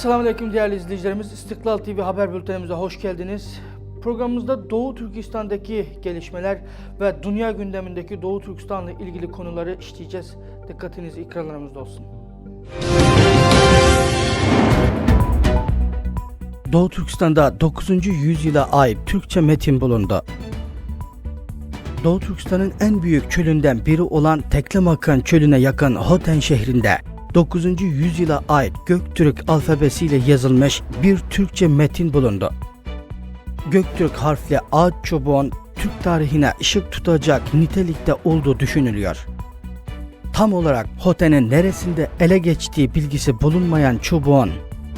Selamünaleyküm değerli izleyicilerimiz. İstiklal TV haber bültenimize hoş geldiniz. Programımızda Doğu Türkistan'daki gelişmeler ve dünya gündemindeki Doğu Türkistan'la ilgili konuları işleyeceğiz. Dikkatiniz ekranlarımızda olsun. Doğu Türkistan'da 9. yüzyıla ait Türkçe metin bulundu. Doğu Türkistan'ın en büyük çölünden biri olan Teklemakan çölüne yakın Hoten şehrinde 9. yüzyıla ait Göktürk alfabesiyle yazılmış bir Türkçe metin bulundu. Göktürk harfli ağaç çubuğun Türk tarihine ışık tutacak nitelikte olduğu düşünülüyor. Tam olarak Hoten'in neresinde ele geçtiği bilgisi bulunmayan çubuğun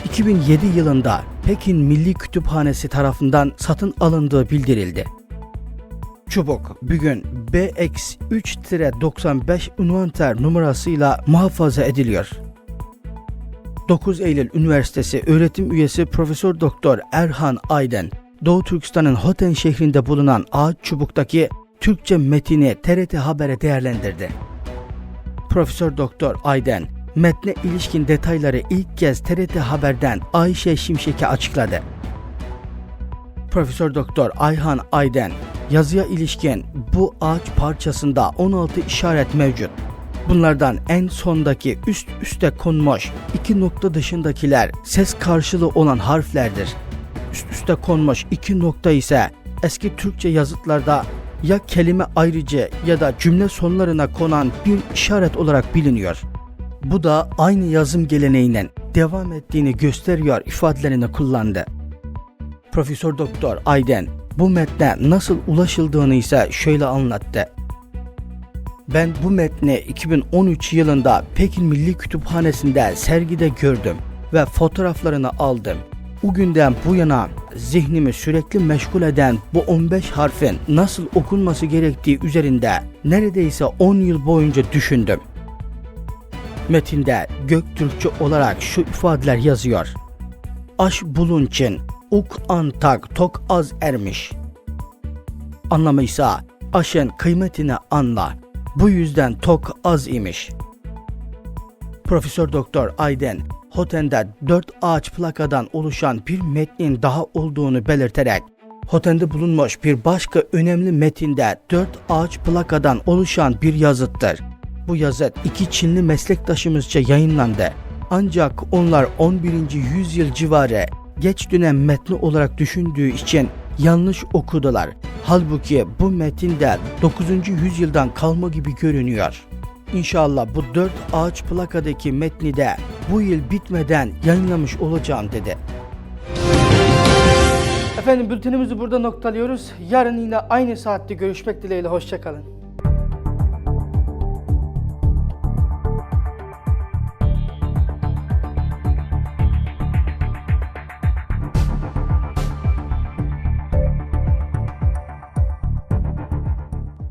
2007 yılında Pekin Milli Kütüphanesi tarafından satın alındığı bildirildi. Çubuk bugün BX3-95 ünvanter numarasıyla muhafaza ediliyor. 9 Eylül Üniversitesi öğretim üyesi Profesör Doktor Erhan Ayden, Doğu Türkistan'ın Hoten şehrinde bulunan ağaç çubuktaki Türkçe metini TRT Haber'e değerlendirdi. Profesör Doktor Ayden, metne ilişkin detayları ilk kez TRT Haber'den Ayşe Şimşek'e açıkladı. Profesör Doktor Ayhan Ayden yazıya ilişkin bu ağaç parçasında 16 işaret mevcut. Bunlardan en sondaki üst üste konmuş iki nokta dışındakiler ses karşılığı olan harflerdir. Üst üste konmuş iki nokta ise eski Türkçe yazıtlarda ya kelime ayrıcı ya da cümle sonlarına konan bir işaret olarak biliniyor. Bu da aynı yazım geleneğinin devam ettiğini gösteriyor ifadelerini kullandı. Profesör Doktor Ayden bu metne nasıl ulaşıldığını ise şöyle anlattı. Ben bu metni 2013 yılında Pekin Milli Kütüphanesi'nde sergide gördüm ve fotoğraflarını aldım. O günden bu yana zihnimi sürekli meşgul eden bu 15 harfin nasıl okunması gerektiği üzerinde neredeyse 10 yıl boyunca düşündüm. Metinde Göktürkçe olarak şu ifadeler yazıyor. Aş bulunçin, uk antak tok az ermiş. Anlamı ise aşın kıymetini anla. Bu yüzden tok az imiş. Profesör Doktor Ayden Hoten'de 4 ağaç plakadan oluşan bir metnin daha olduğunu belirterek Hoten'de bulunmuş bir başka önemli metinde 4 ağaç plakadan oluşan bir yazıttır. Bu yazıt iki Çinli meslektaşımızca yayınlandı. Ancak onlar 11. yüzyıl civarı geç dönem metni olarak düşündüğü için yanlış okudular. Halbuki bu metinde 9. yüzyıldan kalma gibi görünüyor. İnşallah bu dört ağaç plakadaki metni de bu yıl bitmeden yayınlamış olacağım dedi. Efendim bültenimizi burada noktalıyoruz. Yarın yine aynı saatte görüşmek dileğiyle hoşçakalın.